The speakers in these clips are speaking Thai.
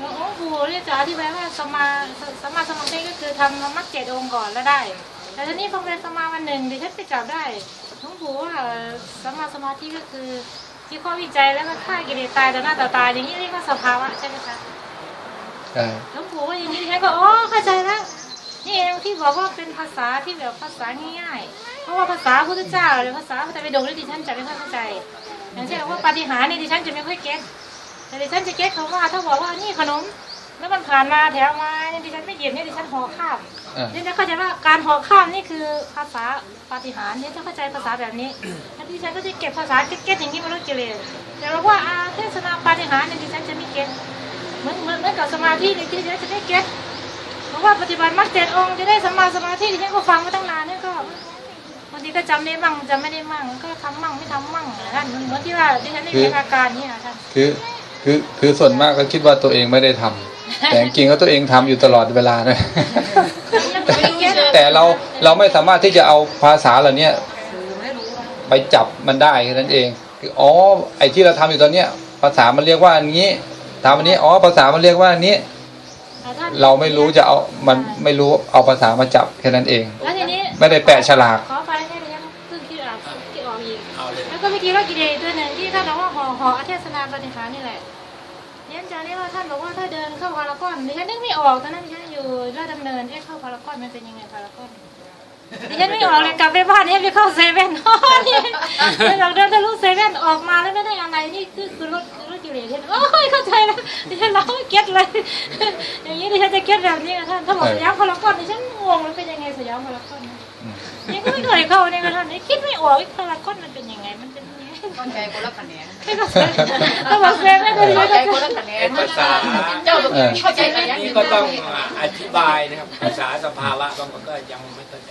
หลวงปู่เนี่ยจะอธิบายว่าสมาสมาสมาธิก็คือทำมรรคเจ็ดองค์ก่อนแล้วได้ แต่ทีนี้พอเป็นสมาวันหนึ่งดิฉันไปจับได้หลวงปู่ว่าสมาสมาธิก็คือที่ข้อวิจัยแล้วก็ฆ่ากิเลสตายต่อหน้าต่อตาอย่างนี้เรียกว่าสภาวะใช่ไหมคะใช่หลวงปู่ว่าอย่างนี้ดิฉันก็อ๋อเข้าใจแล้วนี่เองที่บอกว่าเป็นภาษาที่แบบภาษาง่ายๆ เพราะว่าภาษาพุทธเจ้าหรือภาษาพระไตรปิฎกนี่ดิฉันจะไม่ค่อยเข้าใจ อย่างเช่นว่าปาฏิหาริย์นี่ดิฉันจะไม่ค่อยเก็ต แต่ดิฉันจะเก็ตคำว่าถ้าบอกว่านี่ขนม แล้วมันผ่านมาแถวมาเนี่ยดิฉันไม่หยิบเนี่ยดิฉันห่อข้ามอ่าดิฉันจะเข้าใจว่าการห่อข้ามนี่คือภาษาปาฏิหาริย์ดิฉันจะเข้าใจภาษาแบบนี้แล้วดิฉันก็จะเก็บภาษาเก็ตๆอย่างนี้มาลดกิเลสแต่ว่าว่าอาเทศนาปาฏิหาริย์เนี่ยดิฉันจะไม่เก็ตเหมือนเหมือนเหมือนกับสมาธิเนี่ยดิฉันจะไม่เก็ตเพราะว่าปฏิบัติมรรคเจ็ดองค์จะได้สัมมาสมาธิดิฉันก็ฟังมาตั้งนานเนี่ยก็บางทีก็จำได้มั่งจำไม่ได้มั่งก็ทำมั่งไม่ทำมั่งนะท่านเหมือนที่ว่าดิฉันได้มีอาการนี้นะท่านคือ คือคือส่วนมากก็คิดว่าตัวเองไม่ได้ทำแต่จริงๆแล้วตัวเองทำอยู่ตลอดเวลานะแต่เราเราไม่สามารถที่จะเอาภาษาเหล่านี้ไปจับมันได้แค่นั้นเองคืออ๋อไอ้ที่เราทำอยู่ตอนเนี้ย ภาษามันเรียกว่าอันนี้ทำอันนี้อ๋อภาษามันเรียกว่าอันนี้ เราไม่รู้จะเอามันไม่รู้เอาภาษามาจับแค่นั้นเองแล้วทีนี้ไม่ได้แปะฉลากขอไปให้ดิฉันเพิ่งคิดออกคิดออกอีกเอาเลยแล้วก็เมื่อกี้ว่ากิเลสตัวหนึ่งที่ท่านบอกว่าห่อห่ออเทศนาปฏิหารนี่แหละ ดิฉันจำได้ว่าท่านบอกว่าถ้าเดินเข้าพารากอนดิฉันนึกไม่ออกตอนนั้นดิฉันอยู่ราชดำเนินที่เข้าพารากอนมันเป็นยังไงพารากอนดิฉันไม่ออกเลยกลับไปบ้านนี่ไปเข้าเซเว่นนี่ไปหลังเดินทะลุเซเว่นออกมาแล้วไม่ได้อะไรนี่คือคือรถรถกิเลสที่โอ้ยเข้าใจแล้วดิฉันร้องเก็ตเลย อย่างนี้ดิฉันจะเก็ตแบบนี้กับท่านถ้าบอกสยามพารากอนดิฉันงงแล้วเป็นยังไงสยามพารากอนยังไม่เคยเข้าเนี่ยค่ะท่านนี่คิดไม่ออกว่าพารากอนมันเป็นยังไงมัน เป็นยังไงเข้าใจคนละคะแนนไม่เข้าใจถ้าบอกเซเว่นก็ดีเข้าก็ใจจะคนละคะแนนภาษาเจ้าต้องเข้าใจกันอย่างนี่นี้ก็ต้องอธิบายนะครับภาษาสภาวะบางคนก็ยังไม่เข้าใจ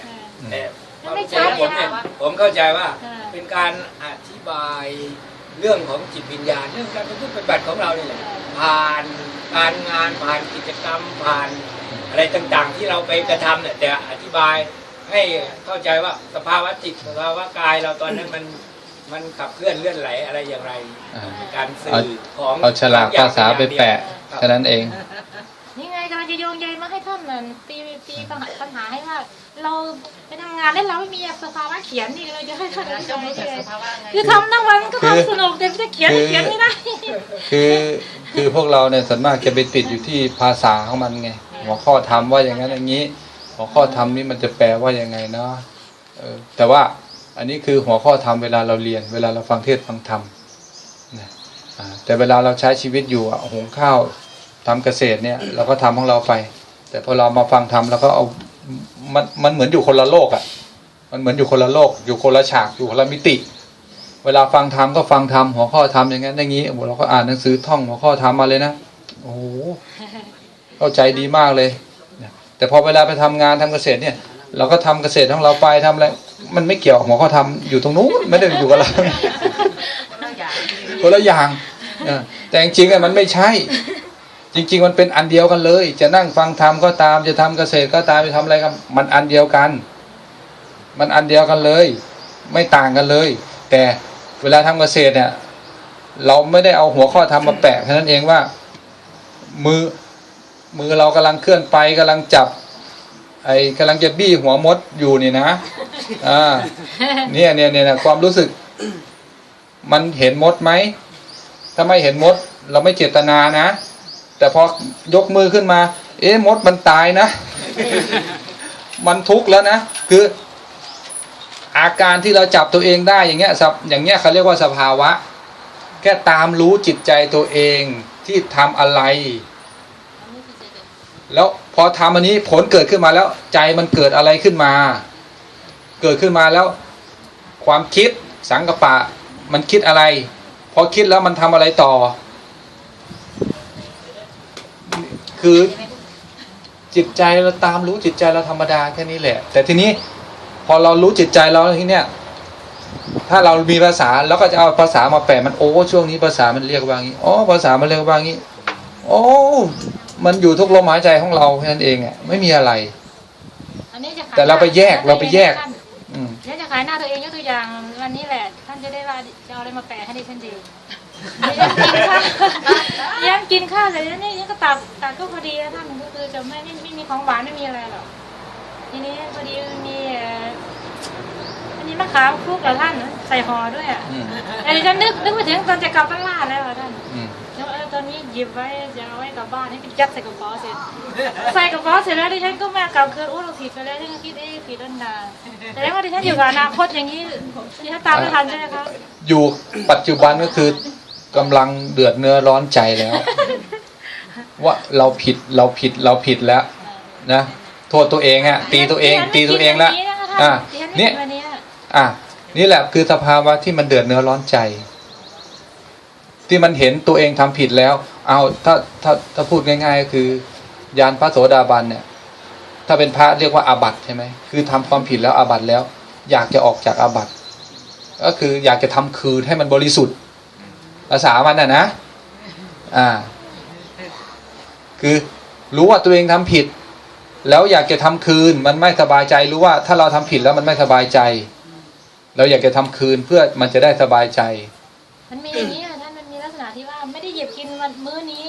แต่ความเข้าใจของผมเนี่ยผมเข้าใจว่าเป็นการอธิบายเรื่องของจิตวิญญาณเรื่องการประพฤติปฏิบัติของเรานี่แหละผ่านการงานผ่านกิจกรรมผ่านอะไรต่างๆ ที่เราไปกระทำเนี่ยแต่อธิบายให้เข้าใจว่าสภาวะจิตสภาวะกายเราตอนนั้นมัน มันขับเคลื่อนเลื่อนไหลอะไรอย่างไรอ่าการสื่อของเอาฉลากภาษาไปแปะแค่นั้นเองนี่ไงกำลังจะโยงใยมาให้ท่านนั่นตีตีปัญหาปัญหาให้ว่าเราไปทำงานแล้วเราไม่มีสภาวะเขียนนี่เราจะให้ท่านเจ้ารู้จักสภาวะไงคือทำทั้งวันก็ความสนุกแต่จะเขียนเขียนไม่ได้คือคือพวกเราเนี่ยส่วนมากจะไปติดอยู่ที่ภาษาของมันไงหัวข้อธรรมว่าอย่างนั้นอย่างนี้หัวข้อธรรมนี่มันจะแปลว่ายังไงเนาะเออแต่ว่า อันนี้คือหัวข้อธรรมเวลาเราเรียน เวลาเราฟังเทศฟังธรรมนะแต่เวลาเราใช้ชีวิตอยู่หุงข้าวทำเกษตรเนี่ยเราก็ทำของเราไป แต่พอเรามาฟังธรรมเราก็เอามันมันเหมือนอยู่คนละโลกอะ่ะ มันเหมือนอยู่คนละโลก อยู่คนละฉากอยู่คนละมิติ เวลาฟังธรรมก็ฟังธรรมหัวข้อธรรมอย่างนั้นอย่างนี้โอ้โหเราก็อ่านหนังสือท่องหัวข้อธรรมมาเลยนะโอ้โหเข้าใจดีมากเลยแต่พอเวลาไปทำงานทำเกษตรเนี่ย เราก็ทำเกษตรของเราไปทำอะไร มันไม่เกี่ยวกับหัวข้อธรรมอยู่ตรงนู้นไม่ได้อยู่กับเราคนละอย่างคนละอย่างเออแต่จริงๆอะมันไม่ใช่ จริง ๆ มันเป็นอันเดียวกันเลย จะนั่งฟังธรรมก็ตามจะทำเกษตรก็ตามจะทำอะไรก็มันอันเดียวกัน มันอันเดียวกันเลย ไม่ต่างกันเลย แต่เวลาทำเกษตรเนี่ย เราไม่ได้เอาหัวข้อธรรมมาแปะแค่นั้นเองว่า มือมือเรากำลังเคลื่อนไปกำลังจับ ไอ้กำลังจะบี้หัวมดอยู่นี่นะอ่าเนี่ยเนี่ยเนี่ยความรู้สึก มันเห็นมดไหมถ้าไม่เห็นมด เราไม่เจตนานะ แต่พอยกมือขึ้นมา เอ๊ะมดมันตายนะ มันทุกข์แล้วนะ คือ อาการที่เราจับตัวเองได้อย่างเงี้ยสับอย่างเงี้ยเขาเรียกว่าสภาวะ แค่ตามรู้จิตใจตัวเองที่ทำอะไร แล้ว พอทำอันนี้ผลเกิดขึ้นมาแล้ว ใจมันเกิดอะไรขึ้นมา เกิดขึ้นมาแล้ว ความคิดสังกปะ มันคิดอะไร พอคิดแล้วมันทำอะไรต่อ คือจิตใจเราตามรู้จิตใจเราธรรมดาแค่นี้แหละ แต่ทีนี้พอเรารู้จิตใจเราทีเนี้ยถ้าเรามีภาษาแล้วก็จะเอาภาษามาแปลมันโอ้ช่วงนี้ภาษามันเรียกว่างี้อ๋อภาษามันเรียกว่างี้ โอ้ มันอยู่ทุกลมหายใจของเราแค่นั้นเองอะไม่มีอะไร อันนี้จะขยแต่เราไปแยกเราไปแยกท่านอืมเดี๋ยวจะขายหน้าตัวเองยกตัวอย่างวันนี้แหละท่านจะได้ว่าจะเอาอะไรมาแปะให้ดิฉันดียังกินข้าวเสร็จแล้วนี่ยังก็ตักตักก็พอดีนะท่านก็คือจะไม่ไม่ไม่มีของหวานไม่มีอะไรหรอกทีนี้พอดีมีเอ่ออันนี้มะขามคลุกกับท่านใส่ห่อด้วยอะอืมแต่ดิฉันนึกนึกไปถึงตอนจะกลับบ้านล่าแล้วอะท่านอืมแล้วเออ ตอนนี้หยิบไว้จะเอาไว้กลับบ้านให้เป็นยัดใส่กระเป๋าเสร็จ ใส่กระเป๋าเสร็จแล้วดิฉันก็มากลับคืนอู้เราผิดไปแล้วดิฉันก็คิดเอ๊ะผิดตั้งนานแต่แล้วว่าดิฉันอยู่กับอนาคตอย่างนี้ดิฉันตามไม่ทันใช่ไหมคะอยู่ปัจจุบันก็คือกำลังเดือดเนื้อร้อนใจแล้ว ว่าเราผิดเราผิดเราผิดแล้ว นะโทษตัวเองอะตีตัวเอง ตีตัวเองละอะเนี่เนี่ยยอะนี่แหละคือสภาวะที่มันเดือดเนื้อร้อนใจ ที่มันเห็นตัวเองทำผิดแล้ว เอาถ้าถ้าถ้าพูดง่าย ๆ ก็คือยานพระโสดาบันเนี่ย ถ้าเป็นพระเรียกว่าอาบัตใช่ไหมคือทำความผิดแล้วอาบัตแล้ว อยากจะออกจากอาบัตก็คืออยากจะทำคืนให้มันบริสุทธิ์ภาษามันน่ะนะอ่า คือรู้ว่าตัวเองทำผิด แล้วอยากจะทำคืนมันไม่สบายใจรู้ว่า ถ้าเราทำผิดแล้วมันไม่สบายใจ เราอยากจะทำคืนเพื่อมันจะได้สบายใจ มันมีอย่างนี้ มื้อนี้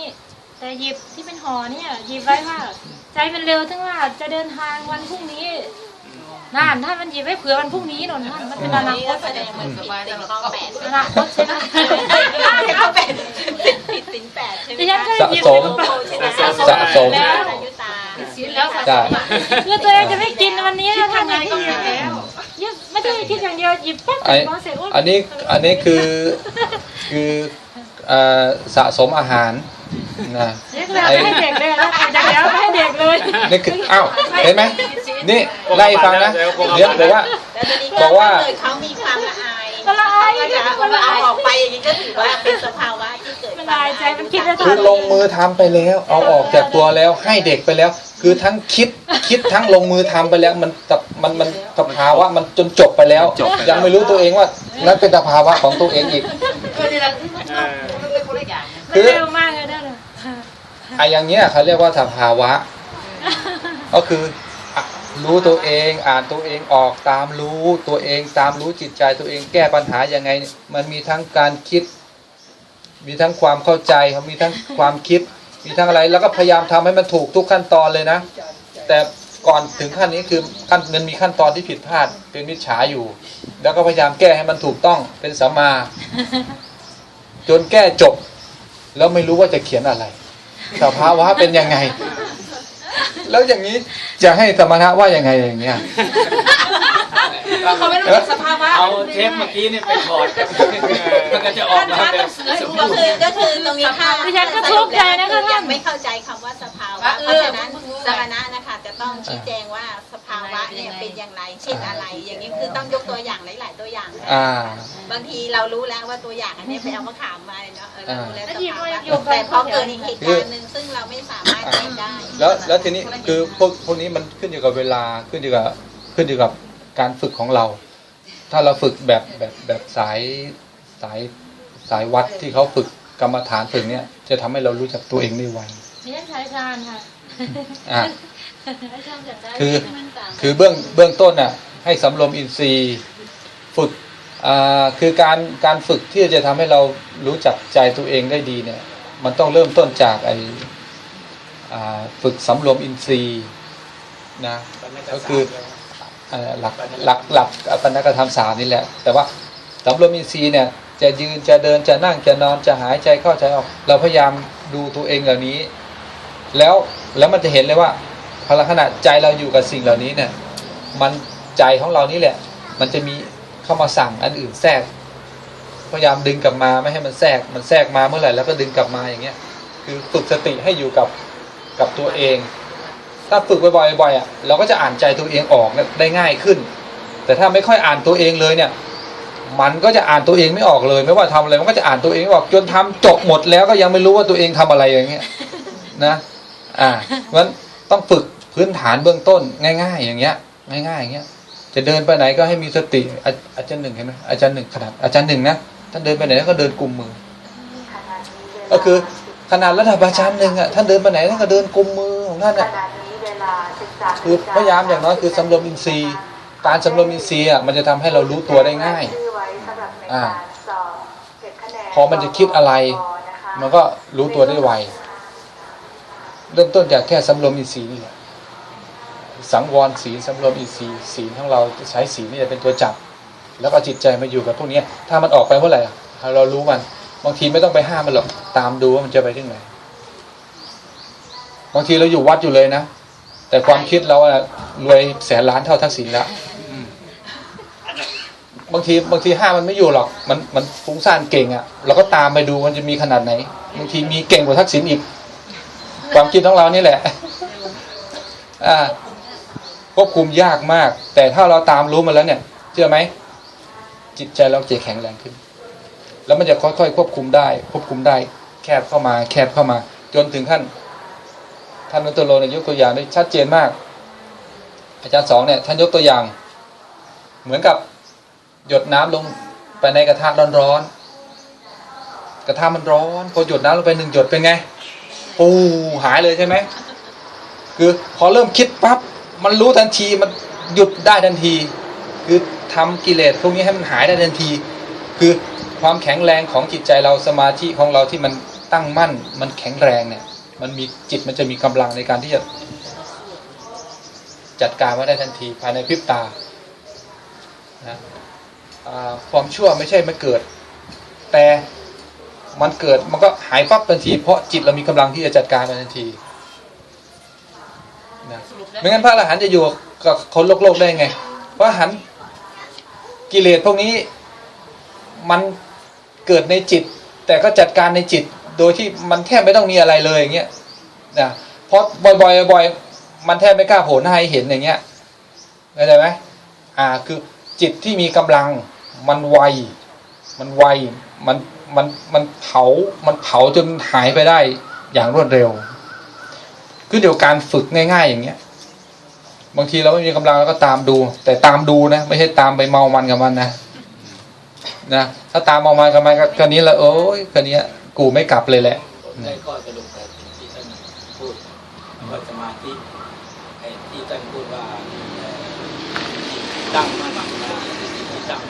แต่หยิบที่เป็นห่อเนี่ยหยิบไว้ว่า ใจมันเร็วถึงว่าจะเดินทางวันพรุ่งนี้นั่นท่านมันหยิบไว้เผื่อวันพรุ่งนี้นนท่านมันเป็นอนาคตแสดงมันผิดสินข้อแปดอนาคตใช่ไหมข้อแปดผิดสินแปดใช่ไหมดิฉันก็สะหยิบสไปมกระเป๋าสะสมแล้วอายุตาแล้วได้คือตัวเองจะไม่กินวันนี้นะท่านอย่างที่หยิบแล้วหยิบไม่ได้คิดอย่างเดียวหยิบปั๊บไอ้พอเสร็จโยอันนี้อันนี้คือคือเอ่อ สะสมอาหารนะเรียกเลยเอาไปให้เด็กเลยแล้วจากแล้วไปให้เด็กเลยนี่คืออ้าวเห็นไหมนี่ไล่ฟังนะเดี๋ยวบอกว่าแล้วทีนี้บอกว่าเกิดเขามีความละอายก็ละอายก็จะเอาละอายออกไปอย่างนี้ก็ถือว่าเป็นสภาวะที่เกิดมันละอายใจมันคิดแล้วคือลงมือทำไปแล้ว เอาออกจากตัวแล้วให้เด็กไปแล้ว คือทั้งคิดคิดทั้งลงมือทำไปแล้วมันกับมันมันสภาวะมันจนจบไปแล้วจบไปแล้ว ยังไม่รู้ตัวเองว่านั่นเป็นสภาวะของตัวเองอีก คนละอย่างคือเร็วมากเลยได้เลยไอ้อย่างเงี้ยเขาเรียกว่าสภาวะ ก็คืออะรู้ตัวเองอ่านตัวเองออกตามรู้ตัวเองตามรู้จิตใจตัวเองแก้ปัญหายังไง มันมีทั้งการคิด มีทั้งความเข้าใจมีทั้งความคิด มีทั้งอะไรแล้วก็พยายามทำให้มันถูกทุกขั้นตอนเลยนะ แต่ก่อนถึงขั้นนี้คือขั้นมันมีขั้นตอนที่ผิดพลาดเป็นมิจฉาอยู่ แล้วก็พยายามแก้ให้มันถูกต้องเป็นสัมมา จนแก้จบ แล้วไม่รู้ว่าจะเขียนอะไรสภาวะเป็นยังไง แล้วอย่างนี้จะให้สมณะว่ายังไงอย่างเงี้ย เขาไม่รู้จักสภาวะเอาเทปเมื่อกี้นี่ไปถอดกันมันก็จะออกมาเป็นสก็บู่คือก็คือตรงนี้ค่ะดิฉันก็ทุกข์ใจนะคะท่ายันงไม่เข้าใจคำว่าสภาวะเพราะฉะนั้นสมณะนะคะจะต้องชี้แจงว่าสภาวะเนี่ยเป็นอย่างไรเช่นอะไร อย่างนี้คือต้องยกตัวอย่างหลาย ๆ ตัวอย่างอ่าบางทีเรารู้แล้วว่าตัวอย่างอันนี้ไปเอามะขามมาเนาะเออเรารู้แล้วแล้วสหยิบภามาวะอยู่กับแต่พอเกิดอีกเหตุการณ์หนึ่งซึ่งเราไม่สามารถเห็นได้แล้วแล้วทีนี้คือพวกพวกนี้มันขึ้นอยู่กับเวลาขึ้นอยู่กับขึ้นอยู่กับ การฝึกของเรา ถ้าเราฝึกแบบแบบแบบสายสายสายวัดที่เขาฝึกกรรมฐานฝึกเนี่ย จะทำให้เรารู้จักตัวเองได้ไวดิฉันใช้ชานค่ะอะใช้ชานจากได้คือคือเบื้องเบื้องต้นน่ะ ให้สำรวมอินทรีย์ฝึกอ่าคือการการฝึกที่จะทำให้เรารู้จักใจตัวเองได้ดีเนี่ย มันต้องเริ่มต้นจากไออ่าฝึกสำรวมอินทรีย์นะก็คือเอ่อ หลักหลักหลักปัญญกธรรมสามนี่แหละ แต่ว่าสำรวมอินทรีย์เนี่ยจะยืนจะเดินจะนั่งจะนอนจะหายใจเข้าใจออก เราพยายามดูตัวเองเหล่านี้ แล้วแล้วมันจะเห็นเลยว่าพอขณะใจเราอยู่กับสิ่งเหล่านี้เนี่ย มันใจของเรานี่แหละ มันจะมีเข้ามาสั่งอันอื่นแทรก พยายามดึงกลับมาไม่ให้มันแทรกมันแทรกมาเมื่อไหร่แล้วก็ดึงกลับมาอย่างเงี้ย คือฝึกสติให้อยู่กับกับตัวเอง ถ้าฝึกบ่อยๆบ่อยอะเราก็จะอ่านใจตัวเองออกได้ง่ายขึ้น แต่ถ้าไม่ค่อยอ่านตัวเองเลยเนี่ย มันก็จะอ่านตัวเองไม่ออกเลย ไม่ว่าทำอะไรมันก็จะอ่านตัวเองไม่ออกจนทำจบหมดแล้วก็ยังไม่รู้ว่าตัวเองทำอะไรอย่างเงี้ยนะอ่าเพราะฉะนั้นต้องฝึกพื้นฐานเบื้องต้นง่าย ๆ อย่างเงี้ย ง่ายๆอย่างเงี้ยจะเดินไปไหนก็ให้มีสติอาอาจารย์หนึ่งเห็นไหมอาจารย์หนึ่งขนาดอาจารย์หนึ่งนะท่านเดินไปไหนก็เดินกุมมือ ก็คือขนาดระดับอาจารย์หนึ่งอะท่านเดินไปไหนท่านก็เดินกุมมือของท่านอะ คือพยายามอย่างน้อยคือสำรวมอินทรีย์ การสำรวมอินทรีย์อะมันจะทำให้เรารู้ตัวได้ง่ายชื่อไว้สำหรับในอ่าการสอบเก็บคะแนนพอมันจะคิดอะไร มันก็รู้ตัวได้ไวเริ่มต้นจากแค่สำรวมอินทรีย์นี่แหละสังวรศีลสำรวมอินทรีย์ศีลของเราจะใช้ศีลนี่จะเป็นตัวจับ แล้วก็จิตใจมาอยู่กับพวกเนี้ยถ้ามันออกไปเมื่อไหร่อะเรารู้มัน บางทีไม่ต้องไปห้ามมันหรอกตามดูว่ามันจะไปที่ไหนบางทีเราอยู่วัดอยู่เลยนะ แต่ความคิดเราอะรวยแสนล้านเท่าทักษิณแล้วบางทีบางทีห้ามันไม่อยู่หรอก มันมันฟุ้งซ่านเก่งอะ่ะเราก็ตามไปดูมันจะมีขนาดไหน บางทีมีเก่งกว่าทักษิณอีก ความคิดของเรานี่แหละ อ่าควบคุมยากมาก แต่ถ้าเราตามรู้มันแล้วเนี่ยเชื่อไหมจิตใจเราจะแข็งแรงขึ้น แล้วมันจะค่อยๆควบคุมได้ ควบคุมได้ แคบเข้ามา แคบเข้ามา จนถึงขั้น ท่านนัตโลเนี่ยยกตัวอย่างได้ชัดเจนมาก อาจารย์สองเนี่ยท่านยกตัวอย่าง เหมือนกับหยดน้ำลงไปในกระทะร้อนๆกระทะมันร้อนพอหยดน้ำลงไปหนึ่งหยดเป็นไงปูหายเลยใช่ไหมคือพอเริ่มคิดปั๊บมันรู้ทันทีมันหยุดได้ทันที คือทำกิเลสพวกนี้ให้มันหายได้ทันที คือความแข็งแรงของจิตใจเราสมาธิของเราที่มันตั้งมั่นมันแข็งแรงเนี่ย มันมีจิตมันจะมีกำลังในการที่จะจัดการมาได้ทันทีภายในพริบตานะอ่าความชั่วไม่ใช่ไม่เกิด แต่มันเกิดมันก็หายปั๊บทันที เพราะจิตเรามีกำลังที่จะจัดการมันทันทีนะไม่งั้นพระอรหันต์จะอยู่กับคนโลกโลกได้ไงพระอรหันต์กิเลสพวกนี้มันเกิดในจิต แต่ก็จัดการในจิต โดยที่มันแทบไม่ต้องมีอะไรเลยอย่างเงี้ยนะเพราะบ่อยๆบ่อยๆมันแทบไม่กล้าโผล่หน้าให้เห็นอย่างเงี้ยเข้าใจไหมอ่าคือจิตที่มีกำลังมันไวมันไวมันมันมันเผามันเผาจนหายไปได้อย่างรวดเร็วคือเดี๋ยวการฝึกง่าย ๆ อย่างเงี้ย บางทีเราไม่มีกำลังเราก็ตามดู แต่ตามดูนะไม่ใช่ตามไปเมามันกับมันนะนะถ้าตามเมามันกับมันก็คนนี้ละโอ้ยคนนี้ กูไม่กลับเลยแหละผมได้ข้อสรุปจากที่ท่านพูดว่าสมาธิไอ้ที่ท่านพูดว่าเอ่อตั้งมั่นนะที่ตั้ง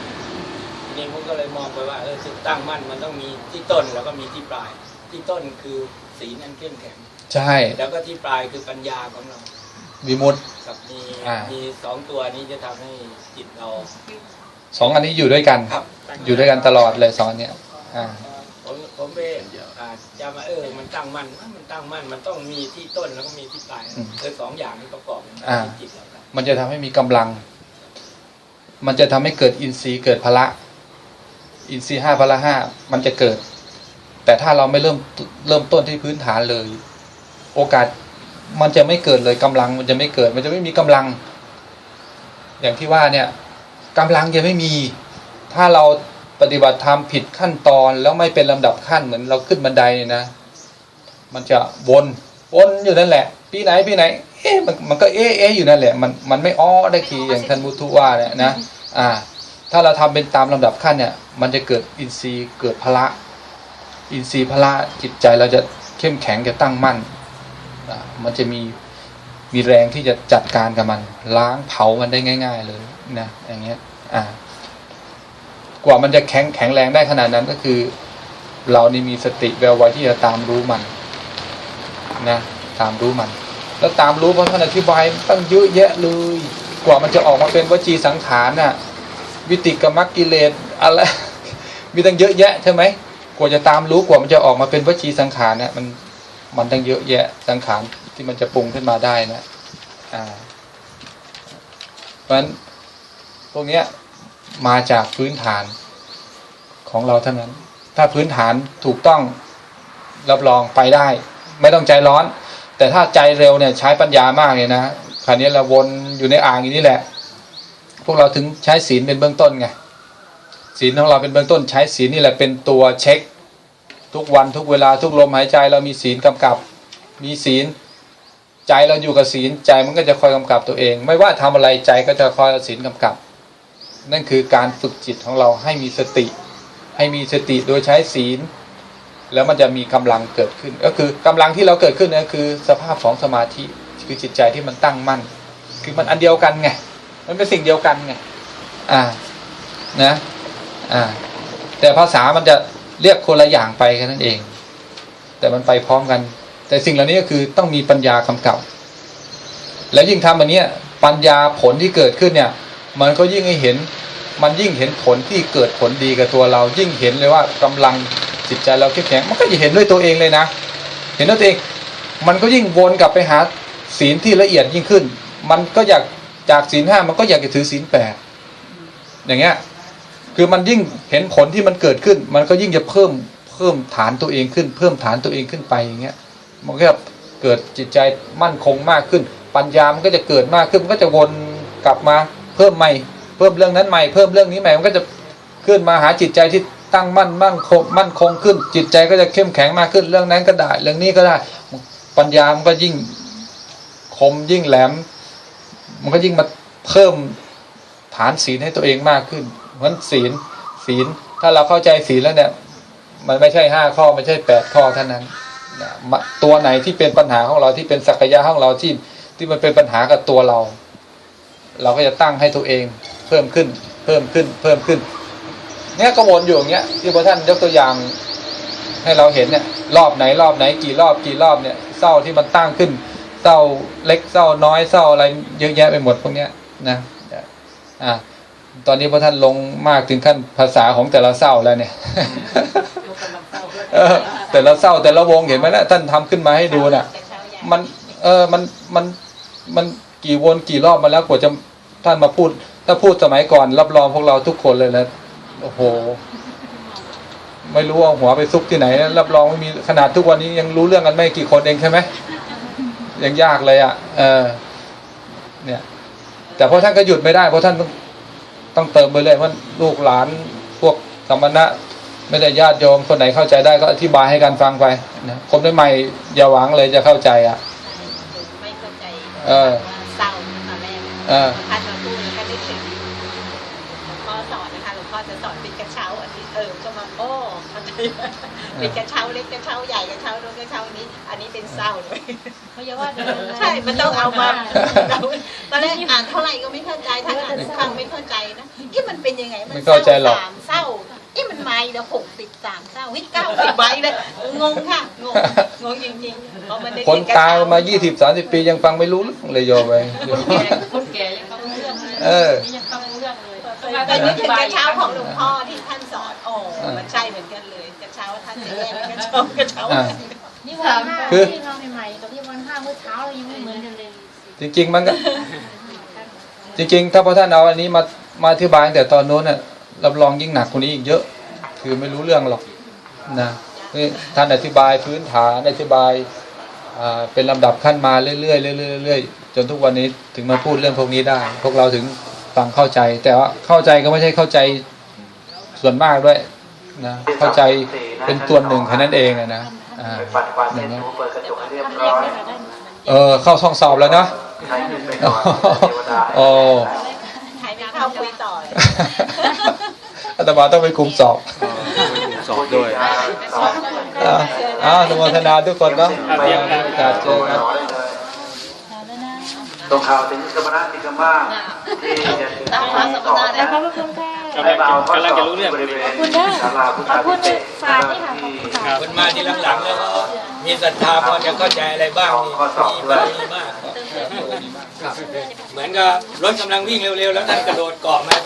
ทีนี้ผมก็เลยมองไปว่าเออจุดตั้งมั่นมันต้องมีที่ต้นแล้วก็มีที่ปลาย ที่ต้นคือสีลนั้นเข้มแข็งใช่แล้วก็ที่ปลายคือปัญญาของเราวิมุตติกับมีอ่ามีมีสองตัวนี้จะทำให้จิตเราสองอันนี้อยู่ด้วยกันครับ อยู่ด้วยกันตลอดเลยสองอันเนี้ยอ่าผมผม ไปอ่าจะมาเออ มันตั้งมั่นมันตั้งมั่นมันต้องมีที่ต้นแล้วก็มีที่ปลายอืมเออสองอย่างนี้ประกอบกันอ่าที่จิตเราครับมันจะทำให้มีกำลัง มันจะทำให้เกิดอินทรีย์เกิดพละ อินทรีย์ห้าพละห้ามันจะเกิด แต่ถ้าเราไม่เริ่มเริ่มต้นที่พื้นฐานเลย โอกาสมันจะไม่เกิดเลยกำลัง มันจะไม่เกิด มันจะไม่มีกำลัง อย่างที่ว่าเนี่ยกำลังจะไม่มี ถ้าเรา ปฏิบัติธรรมผิดขั้นตอนแล้วไม่เป็นลำดับขั้นเหมือนเราขึ้นบันไดเนี่ยนะ มันจะวนวนอยู่นั่นแหละ ปีไหนปีไหน เอ๊ะมันมันก็เอ๊ะเอ๊ะอยู่นั่นแหละมันมันไม่อ้อได้ทีอย่างท่านมุทุว่าเนี่ยนะอ่า ถ้าเราทำเป็นตามลำดับขั้นเนี่ย มันจะเกิดอินทรีย์เกิดพละ อินทรีย์พละจิตใจเราจะเข้มแข็งจะตั้งมั่นอ่ามันจะมีมีแรงที่จะจัดการกับมัน ล้างเผามันได้ง่าย ๆ เลยนะอย่างเงี้ยอ่า กว่ามันจะแข็งแข็งแรงได้ขนาดนั้นก็คือ เรานี่มีสติแววไวที่จะตามรู้มันนะตามรู้มัน แล้วตามรู้เพราะท่านอธิบายตั้งเยอะแยะเลย กว่ามันจะออกมาเป็นวจีสังขารน่ะวิติกรรมกิเลสอะไรมีตั้งเยอะแยะใช่ไหมกว่าจะตามรู้กว่ามันจะออกมาเป็นวจีสังขารเนี่ยมันมันตั้งเยอะแยะสังขารที่มันจะปรุงขึ้นมาได้นะอ่าเพราะฉะนั้นพวกเนี้ย มาจากพื้นฐานของเราเท่านั้น ถ้าพื้นฐานถูกต้องรับรองไปได้ ไม่ต้องใจร้อน แต่ถ้าใจเร็วเนี่ยใช้ปัญญามากเลยนะคราวนี้เราวนอยู่ในอ่างอย่างนี้แหละ พวกเราถึงใช้ศีลเป็นเบื้องต้นไงศีลของเราเป็นเบื้องต้นใช้ศีลนี่แหละเป็นตัวเช็ค ทุกวันทุกเวลาทุกลมหายใจเรามีศีลกำกับ มีศีล ใจเราอยู่กับศีลใจมันก็จะคอยกำกับตัวเอง ไม่ว่าทำอะไรใจก็จะคอยศีลกำกับ นั่นคือการฝึกจิตของเราให้มีสติ ให้มีสติโดยใช้ศีล แล้วมันจะมีกำลังเกิดขึ้น ก็คือกำลังที่เราเกิดขึ้นนั่นคือสภาพของสมาธิคือจิตใจที่มันตั้งมั่น คือมันอันเดียวกันไงมันเป็นสิ่งเดียวกันไงอ่านะอ่าแต่ภาษามันจะเรียกคนละอย่างไปแค่นั้นเอง แต่มันไปพร้อมกัน แต่สิ่งเหล่านี้ก็คือต้องมีปัญญากำกับ แล้วยิ่งทำอันนี้ปัญญาผลที่เกิดขึ้นเนี่ย มันก็ยิ่งให้เห็น มันยิ่งเห็นผลที่เกิดผลดีกับตัวเรา ยิ่งเห็นเลยว่ากำลังจิตใจเราเข้มแข็ง มันก็จะเห็นด้วยตัวเองเลยนะ เห็นด้วยตัวเอง มันก็ยิ่งวนกลับไปหาศีลที่ละเอียดยิ่งขึ้น มันก็อยากจากศีลห้ามันก็อยากจะถือศีลแปดอย่างเงี้ย คือมันยิ่งเห็นผลที่มันเกิดขึ้น มันก็ยิ่งจะเพิ่มเพิ่มฐานตัวเองขึ้น เพิ่มฐานตัวเองขึ้นไปอย่างเงี้ย มันก็เกิดจิตใจมั่นคงมากขึ้น ปัญญามันก็จะเกิดมากขึ้น มันก็จะวนกลับมา พิ่มใหม่ เพิ่มเรื่องนั้นใหม่ เพิ่มเรื่องนี้ใหม่ มันก็จะขึ้นมาหาจิตใจที่ตั้งมั่นมั่นคงมั่นคงขึ้น จิตใจก็จะเข้มแข็งมากขึ้น เรื่องนั้นก็ได้ เรื่องนี้ก็ได้ ปัญญามันก็ยิ่งคมยิ่งแหลม มันก็ยิ่งมาเพิ่มฐานศีลให้ตัวเองมากขึ้นเหมือนศีลศีล ถ้าเราเข้าใจศีลแล้วเนี่ย มันไม่ใช่ห้าข้อไม่ใช่แปดข้อเท่านั้นตัวไหนที่เป็นปัญหาของเราที่เป็นศักยะของเราที่ที่มันเป็นปัญหากับตัวเรา เราก็จะตั้งให้ตัวเองเพิ่มขึ้น เพิ่มขึ้น เพิ่มขึ้น เนี่ยก็วนอยู่อย่างเงี้ยที่พระท่านยกตัวอย่าง ให้เราเห็นเนี่ย รอบไหนรอบไหนกี่รอบกี่รอบเนี่ยเศร้าที่มันตั้งขึ้นเศร้าเล็กเศร้าน้อยเศร้าอะไรเยอะแยะไปหมดพวกเนี้ยนะอ่าตอนนี้พระท่านลงมากถึงขั้นภาษาของแต่ละเศร้าแล้วเนี่ยแต่ละเศร้าแต่ละวงเห็นไหมนะท่านทำขึ้นมาให้ดูน่ะ มัน เออมันมันมันกี่วนกี่รอบมาแล้วกว่าจะ ท่านมาพูด ถ้าพูดสมัยก่อน รับรองพวกเราทุกคนเลยนะโอ้โห ไม่รู้ว่าหัวไปซุกที่ไหนนะรับรองไม่มีขนาดทุกวันนี้ยังรู้เรื่องกันไม่กี่คนเองใช่ไหมยังยากเลยอะ เออ เนี่ย แต่พอท่านก็หยุดไม่ได้เพราะท่านต้องต้องเติมไปเลยว่าลูกหลานพวกสมณะไม่ได้ญาติโยมคนไหนเข้าใจได้ก็อธิบายให้กันฟังไปนะคนใหม่ๆอย่าหวังเลยจะเข้าใจอะไม่เข้าใจ เออว่าเศร้าตอนแรกเออท่านมาพูดแล้วก็ได้ถึงหลวงพ่อสอนนะคะหลวงพ่อจะสอนเป็นกระเช้าอันนี้เออก็มาโอ้เข้าใจเป็นกระเช้าเล็กกระเช้าใหญ่กระเช้าโน้นกระเช้านี้ อันนี้เป็นเศร้าเลยเขาจะว่าเดินเลยใช่มันต้องเอามาตอนแรกอ่านเท่าไหร่ก็ไม่เข้าใจท่านอ่านฟังไม่เข้าใจนะเอ๊ะมันเป็นยังไงมัไม่เข้าใจหรอกสามเศร้า เอ๊ะมันไม่ละหกสิบสามเศร้าเฮ้ยเก้าสิบใบเลยงงค่ะงงงงจริงๆเพราะมันได้คนตายมายี่สิบสามสิบปียังฟังไม่รู้เรื่องเลยโยมไปคนแก่ยังฟังไม่รู้เรื่องเลยเออนี่ยังฟังไม่รู้เรื่องเลยแต่นึกถึงกระเช้าของหลวงพ่อที่ท่านสอนโอ้มันใช่เหมือนกันเลยกระเช้าท่านจะแยกเป็นกระเช้ากระเช้าอ่านี่วันห้าคือที่เราใหม่ๆกับที่วันห้าเมื่อเช้าเรายังไม่เหมือนกันเลยจริงๆมันก็จริงๆ ถ้าพระท่านเอาอันนี้มามาอธิบายตั้งแต่ตอนโน้นน่ะ รับรองยิ่งหนักกว่านี้อีกเยอะ คือไม่รู้เรื่องหรอกนะนี่ท่านอธิบายพื้นฐานอธิบายอ่าเป็นลำดับขั้นมาเรื่อยๆเรื่อยๆเรื่อยๆจนทุกวันนี้ถึงมาพูดเรื่องพวกนี้ได้ พวกเราถึงฟังเข้าใจ แต่ว่าเข้าใจก็ไม่ใช่เข้าใจส่วนมากด้วยนะเข้าใจเป็นส่วนหนึ่งแค่นั้นเองอะนะอ่าปัดควันอย่างเงี้ยเปิดกระจกให้เรียบท่านร้เรียอกยไม่ได้เออเข้าช่องสอบแล้วเนาะใช้ขึ้นไปก่อนเทวดาโอ้ใครไม่เข้าคุยต่อ อาตมาต้องไปคุมสอบสอบด้วยอ้าวอ้าวอนุโมทนาทุกคนเนาะมีโอกาสเจอกันเอาแล้วนะตรงข่าวถึงสมณะติกามาที่จะถึงตั้งพระสมณะได้ขอบพระคุณค่ะให้มาเอาข้อสอบบริเวณขอบคุณเด้อศาลาพุทขธาอบคุพิณเศษฝากนี่ค่ะขอบคุณค่ะคนมาที่หลังๆแล้วก็มีศรัทธาพอจะเข้าใจอะไรบ้างนี่มีบารมีมากครับเหมือนกับรถกำลังวิ่งเร็วๆ แล้วท่านกระโดดเกาะมา